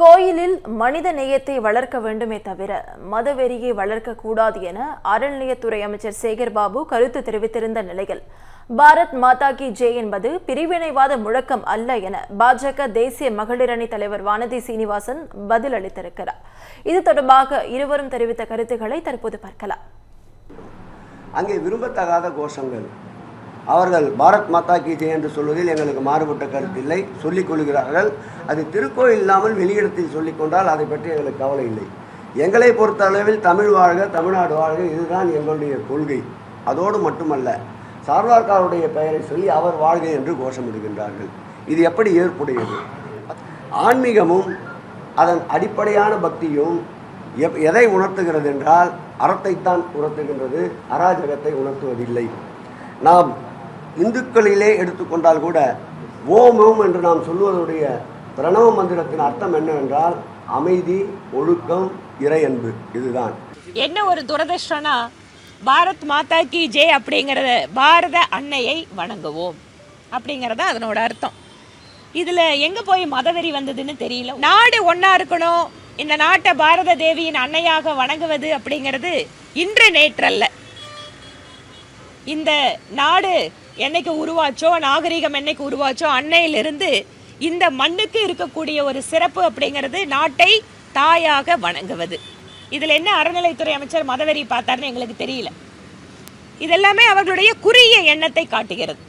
கோயிலில் மனித நேயத்தை வளர்க்க வேண்டுமே தவிர மதவெறியை வளர்க்கக்கூடாது என அறநிலையத்துறை அமைச்சர் சேகர் பாபு கருத்து தெரிவித்திருந்த நிலையில் பாரத் மாதா கி ஜே என்பது பிரிவினைவாத முழக்கம் அல்ல என பாஜக தேசிய மகளிர் அணி தலைவர் வானதி சீனிவாசன் பதில் அளித்திருக்கிறார். இது தொடர்பாக இருவரும் தெரிவித்த கருத்துக்களை தற்போது பார்க்கலாம். அங்கே விரும்பத்தகாத கோஷங்கள். அவர்கள் பாரத் மாதா கி ஜெய் என்று சொல்வதில் எங்களுக்கு மாறுபட்ட கருத்தில்லை. சொல்லிக் கொள்கிறார்கள். அது திருக்கோயில் இல்லாமல் வெளியிடத்தில் சொல்லிக் கொண்டால் அதை பற்றி எங்களுக்கு கவலை இல்லை. எங்களை பொறுத்த அளவில் தமிழ் வாழ்க தமிழ்நாடு வாழ்க இதுதான் எங்களுடைய கொள்கை. அதோடு மட்டுமல்ல சார்வார்காருடைய பெயரை சொல்லி அவர் வாழ்க என்று கோஷமிடுகின்றார்கள். இது எப்படி ஏற்புடையது? ஆன்மீகமும் அதன் அடிப்படையான பக்தியும் எப் எதை உணர்த்துகிறது என்றால் அறத்தைத்தான் உணர்த்துகின்றது அராஜகத்தை உணர்த்துவதில்லை. நாம் இந்துக்களிலே எடுத்துக்கொண்டால் கூட ஓம் ஓம் என்று நாம் சொல்வதுடைய பிரணவ மந்திரத்தின் அர்த்தம் என்னவென்றால் அமைதி ஒழுக்கம் இறையன்பு. இதுதான். என்ன ஒரு துரதிருஷ்டனா பாரத் மாதா கி ஜெய் அப்படிங்கிறத பாரத அன்னையை வணங்குவோம். அப்படிங்கிறத அதனோட அர்த்தம். இதில் எங்கே போய் மதவெறி வந்ததுன்னு தெரியல. நாடு ஒன்றா இருக்கணும். இந்த நாட்டை பாரத தேவியின் அன்னையாக வணங்குவது அப்படிங்கிறது இன்று நேற்றல்ல. இந்த நாடு என்னைக்கு உருவாச்சோ நாகரிகம் என்னைக்கு உருவாச்சோ அன்னையிலிருந்து இந்த மண்ணுக்கு இருக்கக்கூடிய ஒரு சிறப்பு அப்படிங்கிறது நாட்டை தாயாக வணங்குவது. இதில் என்ன அறநிலைத்துறை அமைச்சர் மதவெறி பார்த்தாருன்னு எங்களுக்கு தெரியல. இதெல்லாமே அவர்களுடைய குறுகிய எண்ணத்தை காட்டுகிறது.